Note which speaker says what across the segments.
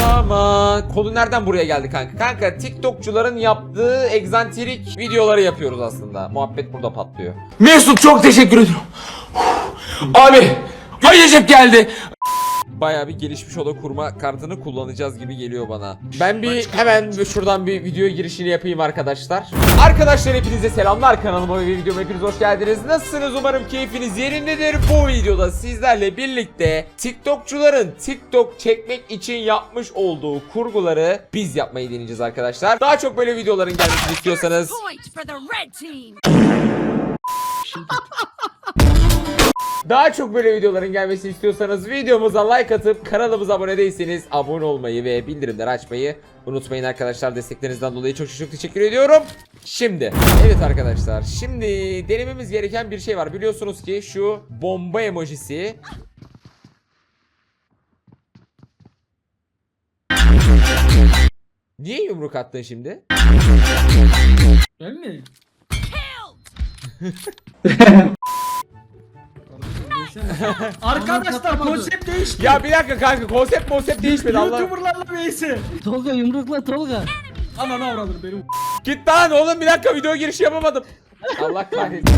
Speaker 1: zaman. Konu nereden buraya geldi kanka? Kanka TikTokçuların yaptığı egzantrik videoları yapıyoruz aslında. Muhabbet burada patlıyor.
Speaker 2: Mesut çok teşekkür ediyorum. Abi Recep geldi.
Speaker 1: Bayağı bir gelişmiş oda kurma kartını kullanacağız gibi geliyor bana. Ben bir hemen bir şuradan bir video girişini yapayım arkadaşlar. Arkadaşlar hepinize selamlar kanalıma ve videoma hepiniz hoş geldiniz. Nasılsınız umarım keyfiniz yerindedir. Bu videoda sizlerle birlikte TikTokçuların TikTok çekmek için yapmış olduğu kurguları biz yapmayı deneyeceğiz arkadaşlar. Daha çok böyle videoların gelmesini istiyorsanız Daha çok böyle videoların gelmesini istiyorsanız videomuza like atıp kanalımıza abone değilseniz abone olmayı ve bildirimleri açmayı unutmayın arkadaşlar. Desteklerinizden dolayı çok çok çok teşekkür ediyorum. Şimdi evet arkadaşlar şimdi denememiz gereken bir şey var. Biliyorsunuz ki şu bomba emojisi Niye yumruk attın şimdi?
Speaker 3: Öyle mi? Arkadaşlar konsept değişti.
Speaker 1: Ya bir dakika kanka konsept konsept değişmedi Allah.
Speaker 3: YouTuber'larla vs.
Speaker 4: Tolga yumrukla Tolga.
Speaker 3: Ananı avradım benim.
Speaker 1: Git lan oğlum bir dakika video girişi yapamadım. Allah kahretsin.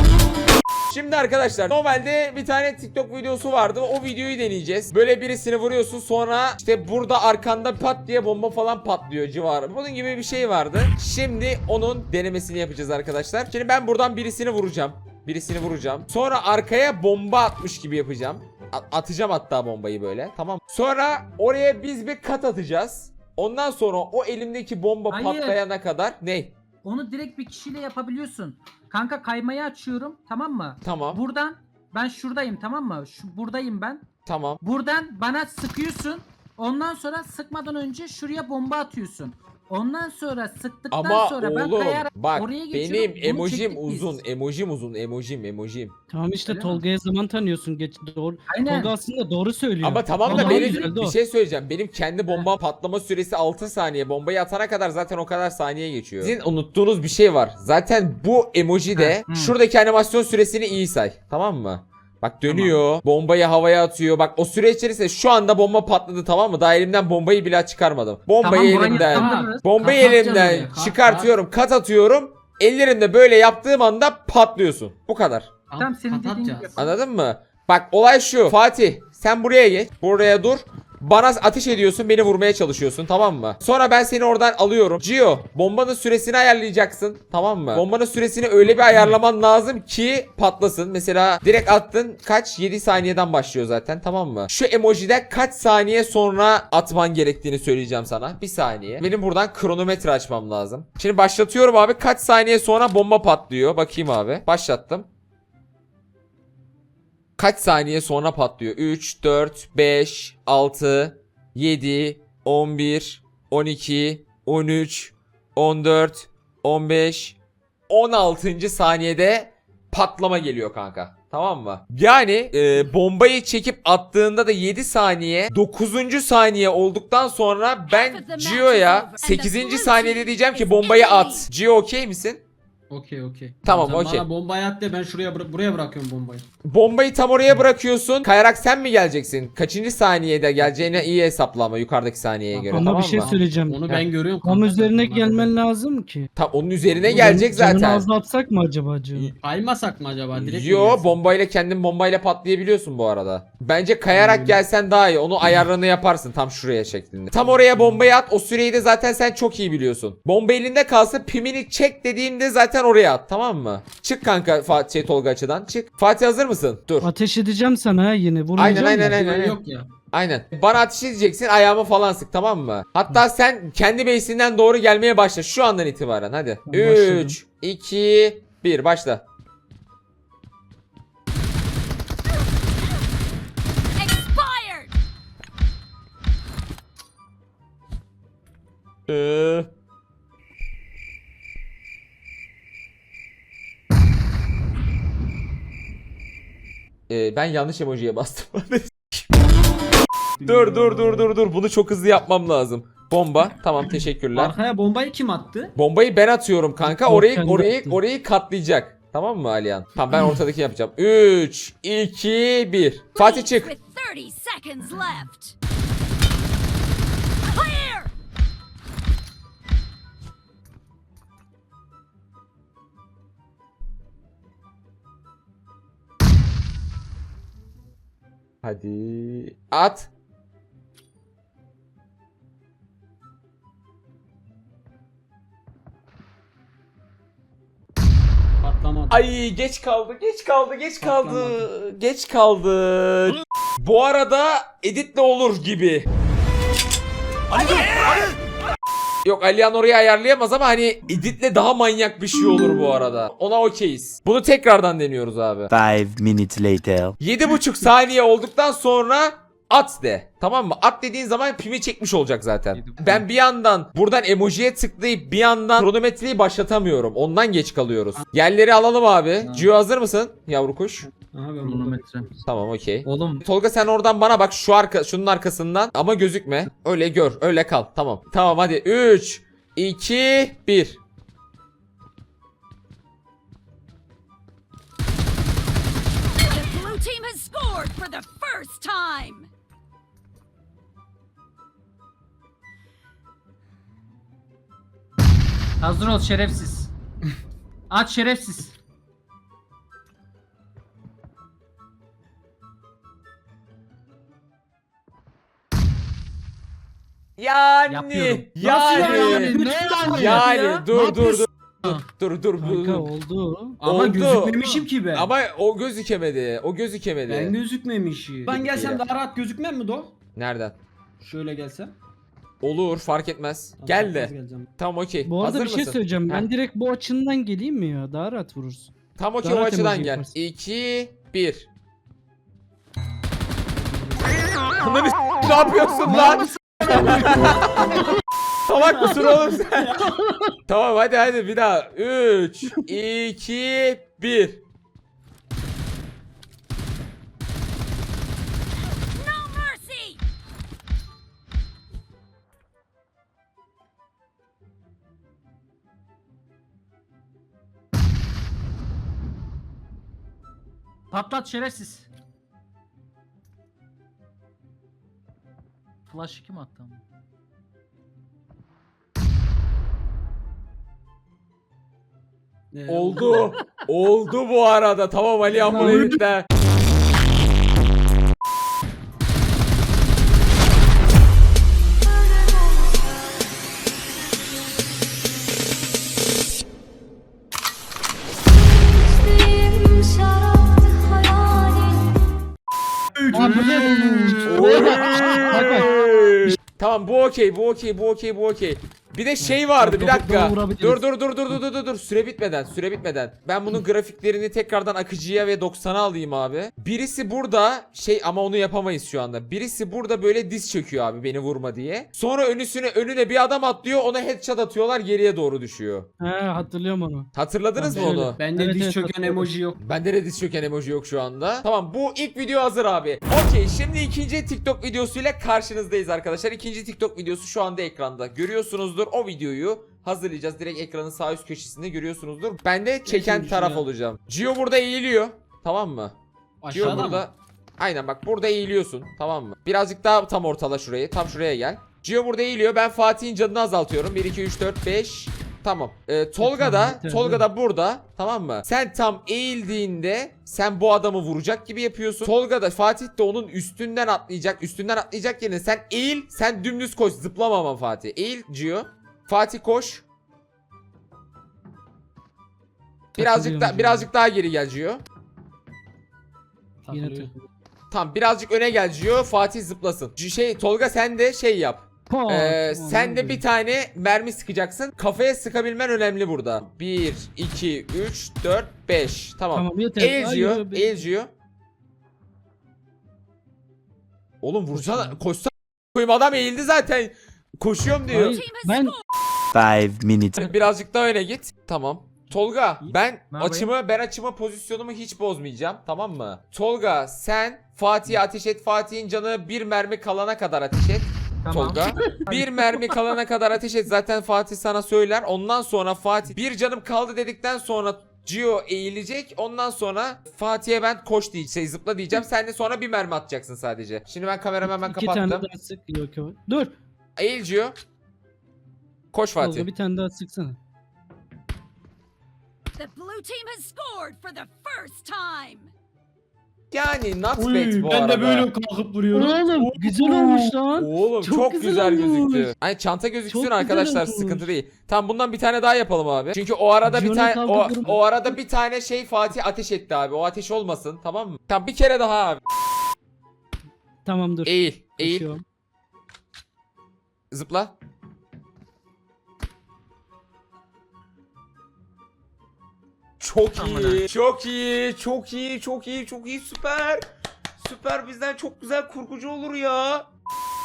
Speaker 1: Şimdi arkadaşlar normalde bir tane TikTok videosu vardı. O videoyu deneyeceğiz. Böyle birisini vuruyorsun sonra işte burada arkanda pat diye bomba falan patlıyor civarı. Bunun gibi bir şey vardı. Şimdi onun denemesini yapacağız arkadaşlar. Şimdi ben buradan birisini vuracağım. Birisini vuracağım. Sonra arkaya bomba atmış gibi yapacağım. A- atacağım hatta bombayı böyle. Tamam. Sonra oraya biz bir kat atacağız. Ondan sonra o elimdeki bomba
Speaker 5: Hayır.
Speaker 1: patlayana kadar ne?
Speaker 5: Onu direkt bir kişiyle yapabiliyorsun. Kanka kaymayı açıyorum tamam mı?
Speaker 1: Tamam.
Speaker 5: Buradan ben şuradayım tamam mı? Şu buradayım ben.
Speaker 1: Tamam.
Speaker 5: Buradan bana sıkıyorsun. Ondan sonra sıkmadan önce şuraya bomba atıyorsun. Ondan sonra sıktıktan
Speaker 1: Ama
Speaker 5: sonra ben
Speaker 1: oğlum
Speaker 5: kayarak
Speaker 1: bak
Speaker 5: oraya geçiyorum.
Speaker 1: benim
Speaker 5: Bunu
Speaker 1: emojim
Speaker 5: çektik biz.
Speaker 1: uzun, emojim uzun, emojim, emojim.
Speaker 4: Tamam işte
Speaker 5: Öyle mi?
Speaker 4: Tolga'ya zaman tanıyorsun. Geç doğru.
Speaker 5: Aynen.
Speaker 4: Tolga aslında doğru söylüyor.
Speaker 1: Ama tamam da
Speaker 4: Ama
Speaker 1: benim
Speaker 4: güzeldi
Speaker 1: bir
Speaker 4: o.
Speaker 1: şey söyleyeceğim. Benim kendi bomba patlama süresi 6 saniye. Bombayı atana kadar zaten o kadar saniye geçiyor. Sizin unuttuğunuz bir şey var. Zaten bu emoji de
Speaker 5: Ha, hı.
Speaker 1: şuradaki animasyon süresini iyi say. Tamam mı? Bak dönüyor. Bombayı havaya atıyor. Bak o süre içerisinde şu anda bomba patladı tamam mı? Daha elimden bombayı bile çıkarmadım. Bombayı
Speaker 5: Tamam,
Speaker 1: elimden
Speaker 5: yaptırırız.
Speaker 1: Bombayı
Speaker 3: atacağım
Speaker 1: elimden
Speaker 3: oraya, kat,
Speaker 1: çıkartıyorum, kat atıyorum. Ellerimde böyle yaptığım anda patlıyorsun. Bu kadar.
Speaker 5: Tam senin dediğin gibi.
Speaker 1: Anladın mı? Bak olay şu. Fatih sen buraya geç. Buraya dur. Bana ateş ediyorsun beni vurmaya çalışıyorsun tamam mı? Sonra ben seni oradan alıyorum. Gio bombanın süresini ayarlayacaksın tamam mı? Bombanın süresini öyle bir ayarlaman lazım ki patlasın. Mesela direkt attın kaç 7 saniyeden başlıyor zaten tamam mı? Şu emojide kaç saniye sonra atman gerektiğini söyleyeceğim sana. Bir saniye. Benim buradan kronometre açmam lazım. Şimdi başlatıyorum abi kaç saniye sonra bomba patlıyor. Bakayım abi. Başlattım kaç saniye sonra patlıyor? 3, 4, 5, 6, 7, 11, 12, 13, 14, 15, 16. saniyede patlama geliyor kanka. Tamam mı? Yani e, bombayı çekip attığında da 7 saniye 9. saniye olduktan sonra ben Gio'ya 8. saniyede diyeceğim ki bombayı at. Gio okey misin?
Speaker 3: Okey okey.
Speaker 1: Tamam,
Speaker 3: Sen
Speaker 1: okey.
Speaker 3: Bana bombayı at de ben şuraya bıra- buraya bırakıyorum bombayı.
Speaker 1: Bombayı tam oraya bırakıyorsun. Kayarak sen mi geleceksin? Kaçıncı saniyede geleceğine iyi hesaplama yukarıdaki saniyeye göre
Speaker 4: Ama
Speaker 1: tamam
Speaker 4: bir şey
Speaker 1: mı?
Speaker 4: söyleyeceğim.
Speaker 3: Onu ben görüyorum.
Speaker 4: Tam
Speaker 3: kanka,
Speaker 4: üzerine
Speaker 3: sen
Speaker 4: gelmen lazım ki.
Speaker 1: Tam onun üzerine gelecek
Speaker 4: Canını
Speaker 1: zaten.
Speaker 4: azaltsak mı acaba canım?
Speaker 3: Kaymasak mı acaba? Direkt mi
Speaker 1: Yo
Speaker 3: gelsin?
Speaker 1: bombayla kendin bombayla patlayabiliyorsun bu arada. Bence kayarak gelsen daha iyi. Onu ayarlarını yaparsın tam şuraya şeklinde. Tam oraya bombayı at. O süreyi de zaten sen çok iyi biliyorsun. Bomba elinde kalsın pimini çek dediğimde zaten oraya at tamam mı? Çık kanka Fatih şey, Tolga açıdan. Çık. Fatih hazır mısın? Dur.
Speaker 4: Ateş edeceğim sana ha yine. Vurmayacağım
Speaker 1: Aynen,
Speaker 4: da.
Speaker 1: aynen, aynen.
Speaker 3: Yok ya.
Speaker 1: Aynen. Bana ateş edeceksin ayağımı falan sık tamam mı? Hatta sen kendi base'inden doğru gelmeye başla şu andan itibaren hadi.
Speaker 4: Başladım.
Speaker 1: 3, 2, 1 başla.
Speaker 6: Expired.
Speaker 1: Ee... Ee, ben yanlış emojiye bastım. dur dur dur dur dur bunu çok hızlı yapmam lazım. Bomba tamam teşekkürler.
Speaker 3: Arkaya bombayı kim attı?
Speaker 1: Bombayı ben atıyorum kanka. Orayı orayı orayı katlayacak. Tamam mı Alihan? Tamam ben ortadaki yapacağım. 3 2 1. Fatih çık.
Speaker 6: With 30 seconds left. Clear.
Speaker 1: Hadi. At.
Speaker 3: Patlamadı.
Speaker 1: Ay geç kaldı, geç kaldı, geç kaldı.
Speaker 3: Patlamadı.
Speaker 1: Geç kaldı. Bu arada editle olur gibi. Yok Alihan orayı ayarlayamaz ama hani editle daha manyak bir şey olur bu arada. Ona okeyiz. Bunu tekrardan deniyoruz abi.
Speaker 7: Five minutes later.
Speaker 1: 7,5 saniye olduktan sonra at de. Tamam mı? At dediğin zaman pimi çekmiş olacak zaten. Ben bir yandan buradan emojiye tıklayıp bir yandan kronometreyi başlatamıyorum. Ondan geç kalıyoruz. Yerleri alalım abi. Gio hazır mısın yavru kuş?
Speaker 3: Aha ben burada.
Speaker 5: Kronometre.
Speaker 1: Tamam okey.
Speaker 5: Oğlum
Speaker 1: Tolga sen oradan bana bak şu arka şunun arkasından ama gözükme. Öyle gör. Öyle kal. Tamam. Tamam hadi. 3 2 1
Speaker 6: The blue team has scored for the first time.
Speaker 5: hazır ol şerefsiz. Aç şerefsiz.
Speaker 1: Yani
Speaker 5: Yapıyorum.
Speaker 1: yani
Speaker 5: Nasıl yani? Ne yani?
Speaker 1: yani
Speaker 5: ya?
Speaker 1: dur
Speaker 5: Ne
Speaker 1: dur dur
Speaker 5: yapıyorsun?
Speaker 1: dur dur
Speaker 4: Kanka
Speaker 1: dur.
Speaker 4: oldu.
Speaker 3: Ama
Speaker 1: Oldu.
Speaker 3: gözükmemişim ki ben.
Speaker 1: Ama o gözükemedi. O gözükemedi.
Speaker 3: Ben gözükmemişim. Ben gelsem daha rahat gözükmem mi Do?
Speaker 1: Nereden?
Speaker 3: Şöyle gelsem.
Speaker 1: Olur fark etmez.
Speaker 3: Tamam,
Speaker 1: Gel de.
Speaker 3: az geleceğim.
Speaker 1: Tamam okey.
Speaker 4: Bu arada
Speaker 1: Hazır
Speaker 4: bir şey
Speaker 1: mısın?
Speaker 4: söyleyeceğim. Ben direkt bu açından geleyim mi ya? Daha rahat vurursun.
Speaker 1: Tam okey o açıdan gel.
Speaker 4: yaparsın.
Speaker 1: 2 1 Bunları s- ne yapıyorsun lan? Salak mısın oğlum sen? tamam hadi hadi bir daha. 3 2 1
Speaker 6: No mercy.
Speaker 5: Patlat şerefsiz. Flash'ı kim attı ama?
Speaker 3: Ee,
Speaker 1: Oldu. Oldu bu arada. Tamam Ali bunu editle.
Speaker 8: İçtiğim şarap hayalin
Speaker 1: bu okey bu okey bu okey bu okey. Bir de şey vardı bir dakika. Dur dur dur dur dur dur dur dur süre bitmeden süre bitmeden. Ben bunun grafiklerini tekrardan akıcıya ve 90'a alayım abi. Birisi burada şey ama onu yapamayız şu anda. Birisi burada böyle diz çöküyor abi beni vurma diye. Sonra önüsüne önüne bir adam atlıyor ona headshot atıyorlar geriye doğru düşüyor.
Speaker 4: He hatırlıyorum onu.
Speaker 1: Hatırladınız mı onu?
Speaker 3: Bende
Speaker 4: Evet,
Speaker 3: diz
Speaker 4: evet,
Speaker 3: çöken
Speaker 4: hatırladım.
Speaker 3: emoji yok.
Speaker 1: Bende de diz çöken emoji yok şu anda. Tamam bu ilk video hazır abi. Okey şimdi ikinci TikTok videosuyla karşınızdayız arkadaşlar. İkinci TikTok videosu şu anda ekranda. Görüyorsunuzdur o videoyu hazırlayacağız. Direkt ekranın sağ üst köşesinde görüyorsunuzdur. Ben de çeken
Speaker 3: şimdi
Speaker 1: taraf olacağım. Gio burada eğiliyor. Tamam mı? Gio
Speaker 3: Aşağıda
Speaker 1: burada.
Speaker 3: mı?
Speaker 1: Aynen bak burada eğiliyorsun. Tamam mı? Birazcık daha tam ortala şurayı. Tam şuraya gel. Gio burada eğiliyor. Ben Fatih'in canını azaltıyorum. 1 2 3 4 5 Tamam. Ee, Tolga da Tolga da burada. Tamam mı? Sen tam eğildiğinde sen bu adamı vuracak gibi yapıyorsun. Tolga da Fatih de onun üstünden atlayacak. Üstünden atlayacak yerine sen eğil. Sen dümdüz koş. Zıplama ama Fatih. Eğil Gio. Fatih koş. Birazcık da birazcık daha geri gel Gio.
Speaker 4: Yine.
Speaker 1: Tamam birazcık öne gel Gio. Fatih zıplasın. Şey Tolga sen de şey yap. Ee, sen de bir tane mermi sıkacaksın. Kafaya sıkabilmen önemli burada. 1, 2, 3, 4, 5. Tamam.
Speaker 4: Tamam yeter.
Speaker 1: Eğil
Speaker 4: Ay,
Speaker 1: Gio. Oğlum vursana. Koşsana. Koyayım adam eğildi zaten. Koşuyorum diyor.
Speaker 4: Hayır, ben
Speaker 7: Five minutes.
Speaker 1: Birazcık daha öne git. Tamam. Tolga ben
Speaker 5: Ne yapayım?
Speaker 1: açımı ben açımı pozisyonumu hiç bozmayacağım tamam mı? Tolga sen Fatih'e ateş et. Fatih'in canı bir mermi kalana kadar ateş et.
Speaker 5: Tamam.
Speaker 1: Tolga. bir mermi kalana kadar ateş et. Zaten Fatih sana söyler. Ondan sonra Fatih bir canım kaldı dedikten sonra Gio eğilecek. Ondan sonra Fatih'e ben koş diyeceğim. Şey, zıpla diyeceğim. Sen de sonra bir mermi atacaksın sadece. Şimdi ben kameramı hemen
Speaker 4: iki tane
Speaker 1: kapattım.
Speaker 4: daha sık. Yok yok. Dur.
Speaker 1: Eğil Gio. Koş Fatih.
Speaker 4: Tolga bir tane daha sıksana.
Speaker 6: The blue team has scored for the first time.
Speaker 1: Yani not
Speaker 3: Uy,
Speaker 1: bad bu
Speaker 3: ben
Speaker 1: arada.
Speaker 3: de böyle kalkıp vuruyorum.
Speaker 4: Oğlum güzel olmuş lan.
Speaker 1: Oğlum çok,
Speaker 4: Çok
Speaker 1: güzel,
Speaker 4: güzel
Speaker 1: gözüktü.
Speaker 4: olmuş.
Speaker 1: Hani çanta gözüksün
Speaker 4: Çok güzel
Speaker 1: arkadaşlar
Speaker 4: olmuş.
Speaker 1: sıkıntı değil. Tamam bundan bir tane daha yapalım abi. Çünkü o arada bir tane o,
Speaker 4: kaldırdım.
Speaker 1: o arada bir tane şey Fatih ateş etti abi. O ateş olmasın tamam mı? Tamam bir kere daha abi.
Speaker 4: Tamam dur.
Speaker 1: Eğil, eğil,
Speaker 4: Koşuyorum.
Speaker 1: zıpla. Çok iyi, çok iyi, çok iyi, çok iyi, çok iyi, süper. Süper bizden çok güzel kurgucu olur ya.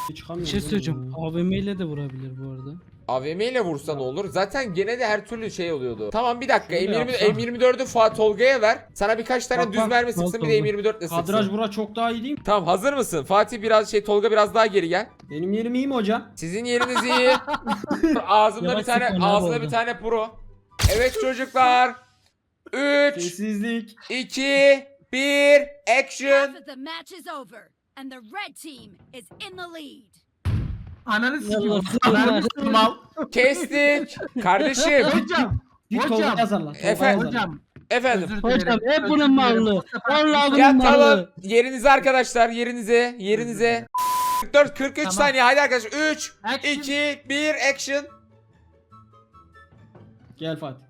Speaker 4: Bir
Speaker 3: Çıkamıyorum.
Speaker 4: şey söyleyeceğim. AVM ile de vurabilir bu arada.
Speaker 1: AVM ile vursa ne olur? Zaten gene de her türlü şey oluyordu. Tamam bir dakika
Speaker 3: Şöyle
Speaker 1: M20,
Speaker 3: yapsam.
Speaker 1: M24'ü Fuat Tolga'ya ver. Sana birkaç tane
Speaker 3: Bak,
Speaker 1: düz
Speaker 3: bak,
Speaker 1: mermi
Speaker 4: bak
Speaker 1: sıksın bir de
Speaker 4: Tolga.
Speaker 1: M24 ile
Speaker 3: Kadraj
Speaker 1: sıksın.
Speaker 3: bura çok daha iyi değil mi?
Speaker 1: Tamam hazır mısın? Fatih biraz şey Tolga biraz daha geri gel.
Speaker 3: Benim yerim iyi mi hocam?
Speaker 1: Sizin yeriniz iyi. Ağzımda
Speaker 4: Yavaş
Speaker 1: bir tane
Speaker 4: sıkma, ne
Speaker 1: ağzımda bir tane pro. Evet çocuklar. 3
Speaker 3: Sessizlik.
Speaker 1: 2 1
Speaker 6: Half
Speaker 1: action.
Speaker 6: of the match is over, and the red team is in the lead.
Speaker 5: Ananı al.
Speaker 1: Kestik. Kardeşim.
Speaker 5: Hocam.
Speaker 3: Git
Speaker 5: Hocam.
Speaker 3: Yazarlar.
Speaker 1: Efendim?
Speaker 3: yazarlar.
Speaker 5: Hocam.
Speaker 1: Efendim.
Speaker 5: Özür dilerim.
Speaker 4: Hocam hep bunun
Speaker 5: sefer-
Speaker 4: Vallahi bunun
Speaker 1: Ya tamam.
Speaker 4: mallı.
Speaker 1: Yerinize arkadaşlar. Yerinize. Yerinize. 44 43
Speaker 5: Tamam.
Speaker 1: saniye. Haydi arkadaşlar. 3
Speaker 5: Action.
Speaker 1: 2 1 action.
Speaker 3: Gel Fatih.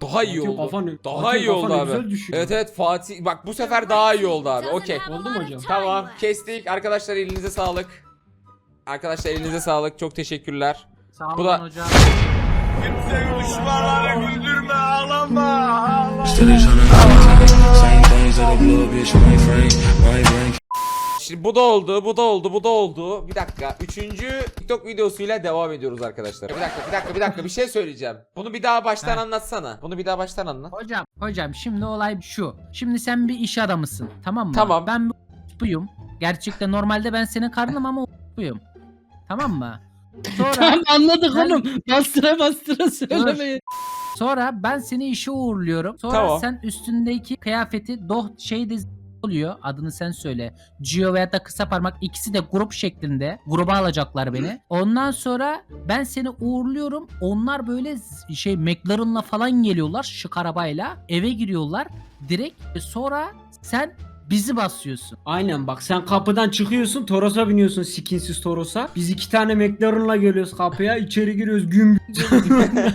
Speaker 1: Daha iyi
Speaker 3: Fatih
Speaker 1: oldu.
Speaker 3: kafanı-
Speaker 1: Daha
Speaker 3: Fatih
Speaker 1: iyi oldu abi.
Speaker 3: güzel.
Speaker 1: Evet evet Fatih. Bak bu sefer daha iyi oldu abi. Okey.
Speaker 3: Oldu mu hocam?
Speaker 1: Tamam kestik. Arkadaşlar elinize sağlık. Arkadaşlar elinize sağlık. Çok teşekkürler.
Speaker 5: Sağ olun
Speaker 1: Bu da-
Speaker 5: hocam.
Speaker 1: Şimdi bu da oldu, bu da oldu, bu da oldu. Bir dakika. Üçüncü TikTok videosuyla devam ediyoruz arkadaşlar. Bir dakika, bir dakika, bir dakika. Bir şey söyleyeceğim. Bunu bir daha baştan
Speaker 5: Heh.
Speaker 1: anlatsana. Bunu bir daha baştan anlat.
Speaker 5: Hocam, hocam şimdi olay şu. Şimdi sen bir iş adamısın. Tamam mı?
Speaker 1: Tamam.
Speaker 5: Ben buyum. Gerçekten normalde ben senin karnım ama buyum. Tamam mı? Sonra
Speaker 4: Tamam anladık
Speaker 5: Ben-
Speaker 4: oğlum. Bastıra bastıra söylemeyin.
Speaker 5: sonra ben seni işe uğurluyorum. Sonra
Speaker 1: Tamam.
Speaker 5: sen üstündeki kıyafeti doh şeyde oluyor. Adını sen söyle. Gio veya da kısa parmak ikisi de grup şeklinde. Gruba alacaklar beni. Ondan sonra ben seni uğurluyorum. Onlar böyle z- şey McLaren'la falan geliyorlar şık arabayla. Eve giriyorlar. Direkt E sonra sen bizi basıyorsun.
Speaker 3: Aynen bak sen kapıdan çıkıyorsun Toros'a biniyorsun skinsiz Toros'a. Biz iki tane McLaren'la geliyoruz kapıya içeri giriyoruz güm.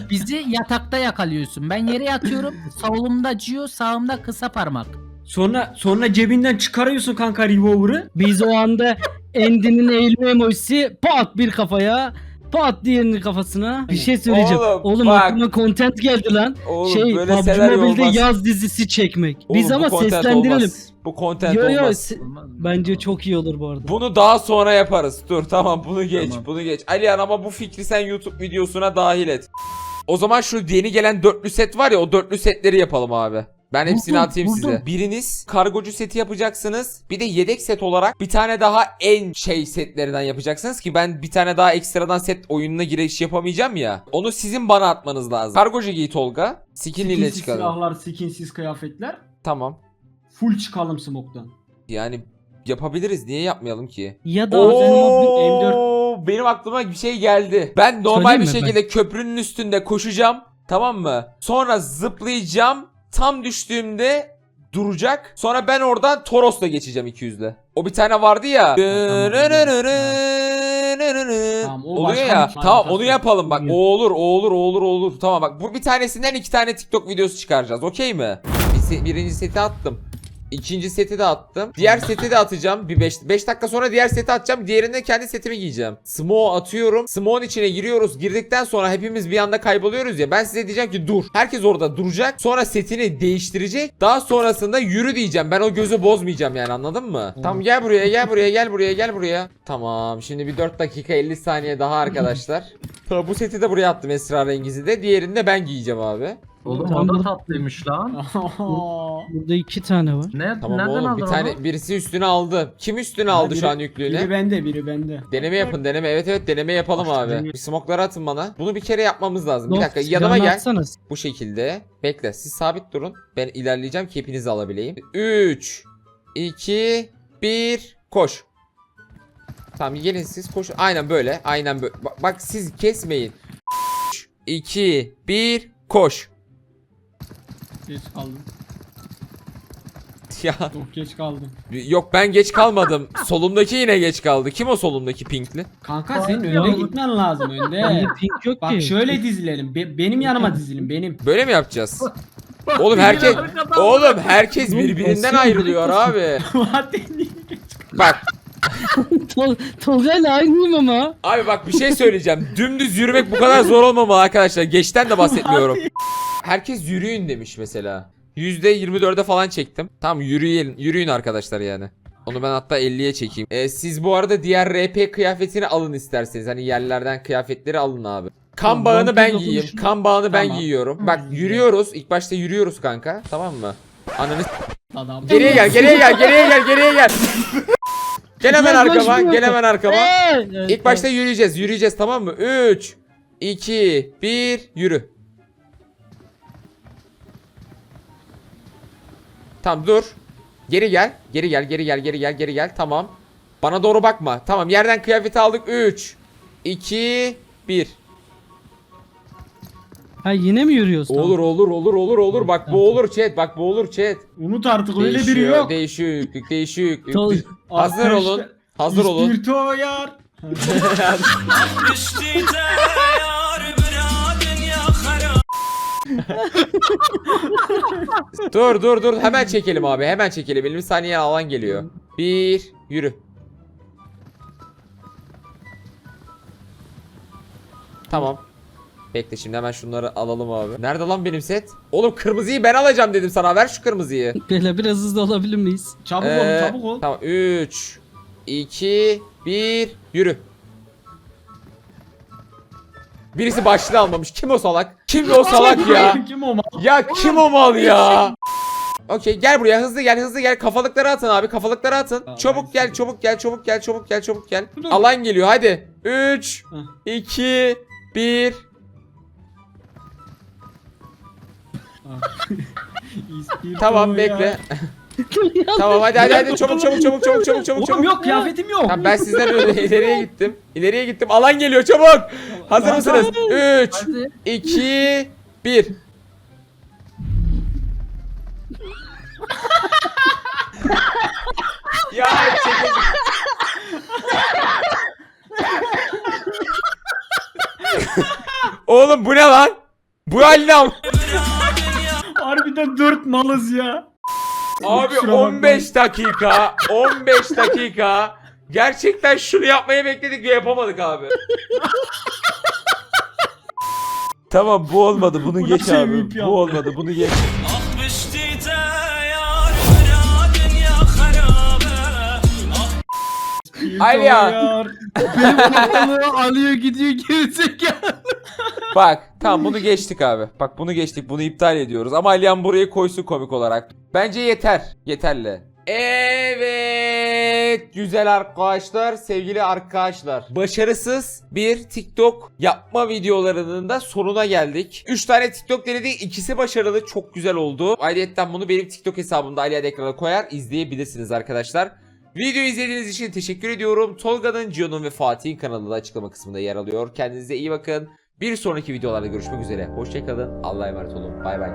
Speaker 5: Bizi yatakta yakalıyorsun. Ben yere yatıyorum. Solumda Gio, sağımda kısa parmak.
Speaker 3: Sonra sonra cebinden çıkarıyorsun kanka revolver'ı.
Speaker 4: Biz o anda Endi'nin eğilme emojisi pat bir kafaya pat diğerinin kafasına. Bir şey söyleyeceğim.
Speaker 1: Oğlum,
Speaker 4: Oğlum,
Speaker 1: bak.
Speaker 4: aklıma content geldi lan.
Speaker 1: Oğlum
Speaker 4: şey
Speaker 1: böyle
Speaker 4: PUBG Mobile'de
Speaker 1: olmaz.
Speaker 4: yaz dizisi çekmek. Biz
Speaker 1: Oğlum, bu
Speaker 4: ama seslendirelim.
Speaker 1: olmaz. Bu content
Speaker 4: Yo yo
Speaker 1: olmaz.
Speaker 4: se- bence çok iyi olur bu arada.
Speaker 1: Bunu daha sonra yaparız. Dur tamam bunu geç.
Speaker 5: Tamam.
Speaker 1: Bunu geç. Alihan ama bu fikri sen YouTube videosuna dahil et. O zaman şu yeni gelen dörtlü set var ya o dörtlü setleri yapalım abi. Ben hepsini
Speaker 5: Buldum,
Speaker 1: atayım
Speaker 5: buldum.
Speaker 1: size. Biriniz kargocu seti yapacaksınız. Bir de yedek set olarak bir tane daha en şey setlerinden yapacaksınız ki ben bir tane daha ekstradan set oyununa giriş yapamayacağım ya. Onu sizin bana atmanız lazım. Kargocu giy Tolga. Skin ile
Speaker 3: Skinsiz
Speaker 1: çıkalım.
Speaker 3: silahlar, skinsiz kıyafetler.
Speaker 1: Tamam.
Speaker 3: Full çıkalım smoke'tan.
Speaker 1: Yani yapabiliriz. Niye yapmayalım ki?
Speaker 4: Ya da
Speaker 1: Oo, benim aklıma bir şey geldi. Ben normal
Speaker 4: Söyleyeyim
Speaker 1: bir
Speaker 4: mi ben?
Speaker 1: şekilde köprünün üstünde koşacağım. Tamam mı? Sonra zıplayacağım. Tam düştüğümde duracak. Sonra ben oradan Toros'la geçeceğim 200'le. O bir tane vardı ya.
Speaker 3: Tamam, o
Speaker 1: Oluyor ya. Tamam onu yapalım bak. O olur, o olur, o olur, o olur. Tamam bak. Bu bir tanesinden iki tane TikTok videosu çıkaracağız. Okey mi? Bir birinci seti attım. İkinci seti de attım. Diğer seti de atacağım. Bir 5 5 dakika sonra diğer seti atacağım. Diğerinde kendi setimi giyeceğim. Smoke atıyorum. Smoke'un içine giriyoruz. Girdikten sonra hepimiz bir anda kayboluyoruz ya. Ben size diyeceğim ki dur. Herkes orada duracak. Sonra setini değiştirecek. Daha sonrasında yürü diyeceğim. Ben o gözü bozmayacağım yani anladın mı? Tamam gel buraya gel buraya gel buraya gel buraya. Tamam şimdi bir 4 dakika 50 saniye daha arkadaşlar. Bu seti de buraya attım esrarengizi de. Diğerini de ben giyeceğim abi.
Speaker 5: Oğlum
Speaker 4: Tamam,
Speaker 5: o da tatlıymış lan.
Speaker 4: Burada iki tane var.
Speaker 5: Ne,
Speaker 1: Tamam
Speaker 5: nereden
Speaker 1: oğlum
Speaker 5: aldın
Speaker 1: bir
Speaker 5: onu?
Speaker 1: tane birisi üstüne aldı. Kim üstüne aldı
Speaker 3: biri-
Speaker 1: şu an yüklüğüne?
Speaker 3: Biri bende biri bende.
Speaker 1: Deneme yapın deneme. Evet evet deneme yapalım
Speaker 5: Başka
Speaker 1: abi. Bir smoke'ları atın bana. Bunu bir kere yapmamız lazım. Bir
Speaker 4: Dost,
Speaker 1: dakika yanıma
Speaker 4: silahını
Speaker 1: gel.
Speaker 4: atsana.
Speaker 1: Bu şekilde. Bekle siz sabit durun. Ben ilerleyeceğim ki hepinizi alabileyim. 3 2 1 koş. Tamam gelin siz koş. Aynen böyle. Aynen böyle. Bak, bak siz kesmeyin. 3 2 1 koş.
Speaker 3: Geç kaldım.
Speaker 1: Ya
Speaker 3: Çok geç kaldım.
Speaker 1: yok ben geç kalmadım. Solumdaki yine geç kaldı. Kim o solumdaki pinkli?
Speaker 3: Kanka senin önde gitmen lazım önde.
Speaker 4: Pink yok
Speaker 3: Bak
Speaker 4: ki.
Speaker 3: şöyle dizilelim. Be- benim yanıma dizilin benim.
Speaker 1: Böyle mi yapacağız? Oğlum herkes Oğlum herkes birbirinden ayrılıyor abi. Bak
Speaker 4: Tol Tolga'yla aynıyım ama.
Speaker 1: abi bak bir şey söyleyeceğim. Dümdüz yürümek bu kadar zor olmamalı arkadaşlar. Geçten de bahsetmiyorum. Herkes yürüyün demiş mesela. %24'e falan çektim. Tamam yürüyün, yürüyün arkadaşlar yani. Onu ben hatta 50'ye çekeyim. Ee, siz bu arada diğer RP kıyafetini alın isterseniz. Hani yerlerden kıyafetleri alın abi. Kan bağını ben giyeyim. Kan bağını ben
Speaker 3: Tamam.
Speaker 1: giyiyorum. Bak yürüyoruz. İlk başta yürüyoruz kanka. Tamam mı? Ananı s-
Speaker 3: Adam.
Speaker 1: Geriye gel, geriye gel, geriye gel, geriye gel. Gel hemen arkama, gel hemen arkama.
Speaker 4: Evet,
Speaker 1: İlk başta yürüyeceğiz, yürüyeceğiz tamam mı? 3 2 1 yürü. Tamam dur. Geri gel. Geri gel, geri gel, geri gel, geri gel. Tamam. Bana doğru bakma. Tamam, yerden kıyafeti aldık. 3 2 1.
Speaker 4: Ha yine mi yürüyoruz? Tamam.
Speaker 1: Olur olur olur olur olur. Bak bu olur chat. Bak bu olur chat.
Speaker 3: Unut artık öyle biri
Speaker 1: Değişiyor,
Speaker 3: yok.
Speaker 1: Değişiyor yüklük, değişiyor yüklük.
Speaker 4: Tol-
Speaker 1: Hazır olun. Hazır olun.
Speaker 3: İspirto yar.
Speaker 1: Dur dur dur hemen çekelim abi hemen çekelim 50 saniye alan geliyor. Bir yürü. Tamam. Bekle şimdi hemen şunları alalım abi. Nerede lan benim set? Oğlum kırmızıyı ben alacağım dedim sana ver şu kırmızıyı.
Speaker 4: Böyle biraz hızlı olabilir miyiz?
Speaker 3: Çabuk
Speaker 1: Ee,
Speaker 3: ol çabuk ol.
Speaker 1: Tamam 3 2 1 yürü. Birisi başlığı almamış. Kim o salak? Kim o salak ya?
Speaker 3: Kim o mal?
Speaker 1: Ya kim o mal ya? Okey gel buraya hızlı gel hızlı gel kafalıkları atın abi kafalıkları atın.
Speaker 3: Tamam,
Speaker 1: çabuk gel çabuk gel çabuk gel çabuk gel çabuk gel.
Speaker 3: Dur.
Speaker 1: Alan geliyor hadi. 3
Speaker 3: Heh.
Speaker 1: 2 1
Speaker 3: İspirto
Speaker 1: Tamam bekle. tamam hadi hadi hadi çabuk çabuk çabuk çabuk çabuk çabuk
Speaker 3: Oğlum
Speaker 1: çabuk.
Speaker 3: yok kıyafetim yok.
Speaker 1: Tamam ben sizden öyle ileriye gittim. İleriye gittim. Alan geliyor çabuk. Hazır mısınız? 3
Speaker 5: Hadi.
Speaker 1: 2 1 Ya çekil. Oğlum bu ne lan? Bu hal ne? am-
Speaker 3: Harbiden dört malız ya.
Speaker 1: Abi
Speaker 3: Kusura bakma.
Speaker 1: 15 dakika 15 dakika Gerçekten şunu yapmayı bekledik ve yapamadık abi. Tamam bu olmadı bunu
Speaker 3: Bu
Speaker 1: geç
Speaker 3: nasıl
Speaker 1: abi.
Speaker 3: MVP ya?
Speaker 1: Bu olmadı bunu geç.
Speaker 3: İspirto
Speaker 1: Alya.
Speaker 3: yar.
Speaker 4: alıyor gidiyor gerizekalı.
Speaker 1: Bak tamam bunu geçtik abi. Bak bunu geçtik bunu iptal ediyoruz. Ama Alihan burayı koysun komik olarak. Bence yeter. Yeterli. Evet güzel arkadaşlar sevgili arkadaşlar. Başarısız bir TikTok yapma videolarının da sonuna geldik. 3 tane TikTok denedik ikisi başarılı çok güzel oldu. Ayrıca bunu benim TikTok hesabımda Ali ekrana koyar izleyebilirsiniz arkadaşlar. Videoyu izlediğiniz için teşekkür ediyorum. Tolga'nın, Gio'nun ve Fatih'in kanalı da açıklama kısmında yer alıyor. Kendinize iyi bakın. Bir sonraki videolarda görüşmek üzere. Hoşçakalın Allah'a emanet olun. Bay bay